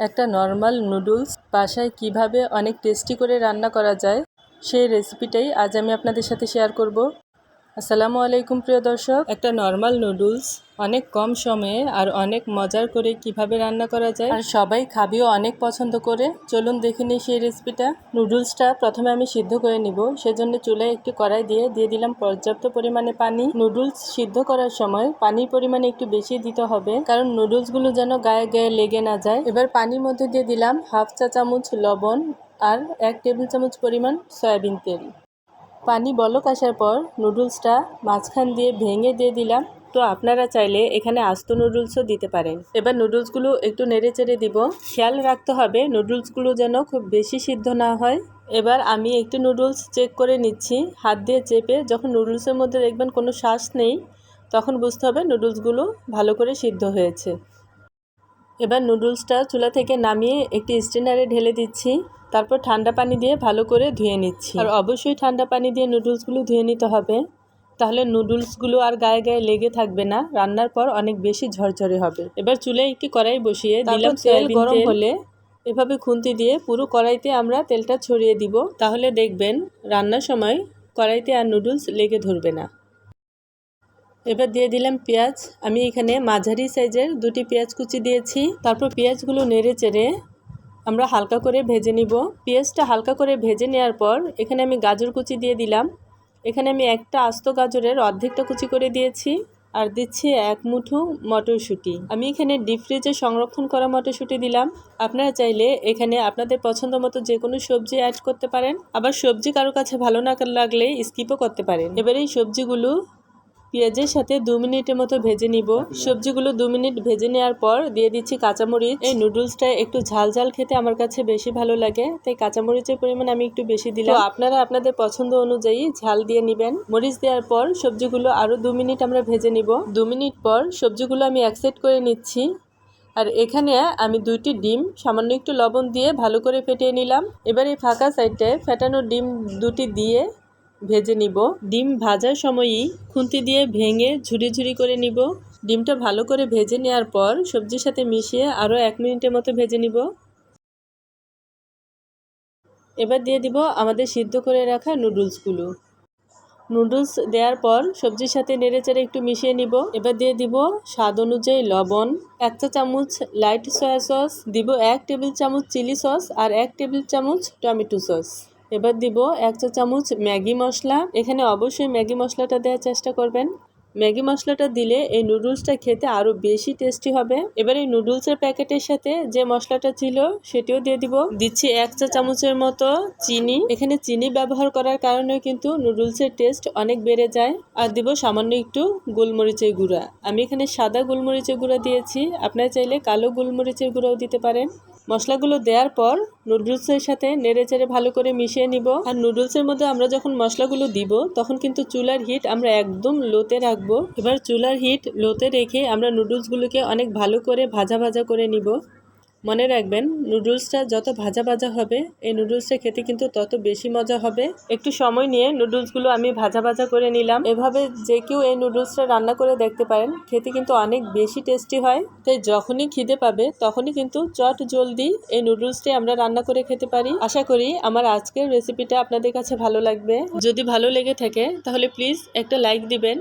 একটা normal noodles বাসায় কীভাবে অনেক টেস্টি করে রান্না করা যায় সেই রেসিপিটাই আজ আমি আপনাদের সাথে শেয়ার করব। আসসালামু আলাইকুম প্রিয় দর্শক। একটা নর্মাল নুডলস অনেক কম সময়ে আর অনেক মজার করে কীভাবে রান্না করা যায় আর সবাই খাবিও অনেক পছন্দ করে। চলুন দেখে নিই সেই রেসিপিটা নুডলসটা প্রথমে আমি সিদ্ধ করে নিব। সেজন্য চুলায় একটি কড়াই দিয়ে দিয়ে দিলাম পর্যাপ্ত পরিমাণে পানি। নুডলস সিদ্ধ করার সময় পানির পরিমাণে একটু বেশি দিতে হবে, কারণ নুডলসগুলো যেন গায়ে গায়ে লেগে না যায়। এবার পানির মধ্যে দিয়ে দিলাম হাফ চা চামচ লবণ আর এক টেবিল চামচ পরিমাণ সয়াবিন তেল। পানি বলক আসার পর নুডলসটা মাঝখান দিয়ে ভেঙে দিয়ে দিলাম। তো আপনারা চাইলে এখানে আস্ত নুডলসও দিতে পারেন। এবার নুডলসগুলো একটু নেড়ে চেড়ে দিব। খেয়াল রাখতে হবে নুডলসগুলো যেন খুব বেশি সিদ্ধ না হয়। এবার আমি একটু নুডলস চেক করে নিচ্ছি। হাত দিয়ে চেপে যখন নুডলসের মধ্যে দেখবেন কোনো শ্বাস নেই, তখন বুঝতে হবে নুডলসগুলো ভালো করে সিদ্ধ হয়েছে। এবার নুডলসটা চুলা থেকে নামিয়ে একটি স্টেনারে ঢেলে দিচ্ছি। তারপর ঠান্ডা পানি দিয়ে ভালো করে ধুয়ে নিচ্ছি। আর অবশ্যই ঠান্ডা পানি দিয়ে নুডলসগুলো ধুয়ে নিতে হবে। তাহলে নুডলসগুলো আর গায়ে গায়ে লেগে থাকবে না। রান্নার পর অনেক বেশি ঝরঝরে হবে। এবার চুলে একটি কড়াই বসিয়ে দিলাম তেল গরম হলে এভাবে খুন্তি দিয়ে পুরো কড়াইতে আমরা তেলটা ছড়িয়ে দিব। তাহলে দেখবেন রান্নার সময় কড়াইতে আর নুডলস লেগে ধরবে না। এবার দিয়ে দিলাম পেঁয়াজ। আমি এখানে মাঝারি সাইজের দুটি পেঁয়াজ কুচি দিয়েছি। তারপর পেঁয়াজগুলো নেড়ে চেড়ে আমরা হালকা করে ভেজে নিব। পেঁয়াজটা হালকা করে ভেজে নেওয়ার পর এখানে আমি গাজর কুচি দিয়ে দিলাম। এখানে আমি একটা আস্ত গাজরের অর্ধেকটা কুচি করে দিয়েছি আর দিচ্ছি এক মুঠো মটরশুঁটি। আমি এখানে ডিপ ফ্রিজে সংরক্ষণ করা মটরশুঁটি দিলাম। আপনারা চাইলে এখানে আপনাদের পছন্দ মতো যে কোনো সবজি অ্যাড করতে পারেন। আবার সবজি কারও কাছে ভালো না লাগলে স্কিপও করতে পারেন। এবার এই সবজিগুলো পেঁয়াজের সাথে দু মিনিটের মতো ভেজে নিব। সবজিগুলো দু মিনিট ভেজে নেওয়ার পর দিয়ে দিচ্ছি কাঁচামরিচ। এই নুডলসটা একটু ঝাল ঝাল খেতে আমার কাছে বেশি ভালো লাগে, তাই কাঁচামরিচের পরিমাণ আমি একটু বেশি দিলাম। আপনারা আপনাদের পছন্দ অনুযায়ী ঝাল দিয়ে নেবেন। মরিচ দেওয়ার পর সবজিগুলো আরও দু মিনিট আমরা ভেজে নিব। দু মিনিট পর সবজিগুলো আমি অ্যাকসেপ্ট করে নিচ্ছি। আর এখানে আমি দুইটি ডিম, সামান্য একটু লবণ দিয়ে ভালো করে ফেটিয়ে নিলাম। এবার এই ফাঁকা সাইডে ফেটানো ডিম দুটি দিয়ে ভেজে নিব। ডিম ভাজার সময়ই খুন্তি দিয়ে ভেঙে ঝুরি ঝুরি করে নিব। ডিমটা ভালো করে ভেজে নেওয়ার পর সবজির সাথে মিশিয়ে আরও এক মিনিটের মতো ভেজে নিব। এবার দিয়ে দিব আমাদের সিদ্ধ করে রাখা নুডলসগুলো। নুডলস দেওয়ার পর সবজির সাথে নেড়ে চেড়ে একটু মিশিয়ে নিব। এবার দিয়ে দিব স্বাদ অনুযায়ী লবণ। এক চা চামচ লাইট সয়া সস, দিব এক টেবিল চামচ চিলি সস আর এক টেবিল চামচ টমেটো সস। এবার দিব এক চা চামচ ম্যাগি মশলা। এখানে অবশ্যই ম্যাগি মশলাটা দেওয়ার চেষ্টা করবেন। ম্যাগি মশলাটা দিলে এই নুডলসটা খেতে আরও বেশি টেস্টি হবে। এবার এই নুডলসের প্যাকেটের সাথে যে মশলাটা ছিল সেটিও দিয়ে দিব। দিচ্ছি এক চা চামচের মতো চিনি। এখানে চিনি ব্যবহার করার কারণে কিন্তু নুডলসের টেস্ট অনেক বেড়ে যায়। আর দিব সামান্য একটু গোলমরিচের গুঁড়া। আমি এখানে সাদা গোলমরিচের গুঁড়া দিয়েছি। আপনারা চাইলে কালো গোলমরিচের গুঁড়াও দিতে পারেন। মশলাগুলো দেওয়ার পর নুডলসের সাথে নেড়ে চেড়ে ভালো করে মিশিয়ে নিব। আর নুডলসের মধ্যে আমরা যখন মশলাগুলো দিব, তখন কিন্তু চুলার হিট আমরা একদম লোতে রাখব। এবার চুলার হিট লোতে রেখে আমরা নুডলসগুলোকে অনেক ভালো করে ভাজা ভাজা করে নিব। মনে রাখবেন নুডলসটা যত ভাজা ভাজা হবে, এই নুডলসটা খেতে কিন্তু তত বেশি মজা হবে। একটু সময় নিয়ে নুডলসগুলো আমি ভাজা ভাজা করে নিলাম। এভাবে যে কেউ এই নুডলসটা রান্না করে দেখতে পারেন, খেতে কিন্তু অনেক বেশি টেস্টি হয়। তাই যখনই খিদে পাবে, তখনই কিন্তু চট জলদি এই নুডলসটি আমরা রান্না করে খেতে পারি। আশা করি আমার আজকের রেসিপিটা আপনাদের কাছে ভালো লাগবে। যদি ভালো লেগে থাকে, তাহলে প্লিজ একটা লাইক দিবেন।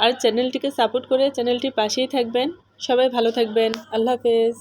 আর চ্যানেলটিকে সাপোর্ট করে চ্যানেলটির পাশেই থাকবেন। সবাই ভালো থাকবেন। আল্লাহ হাফেজ।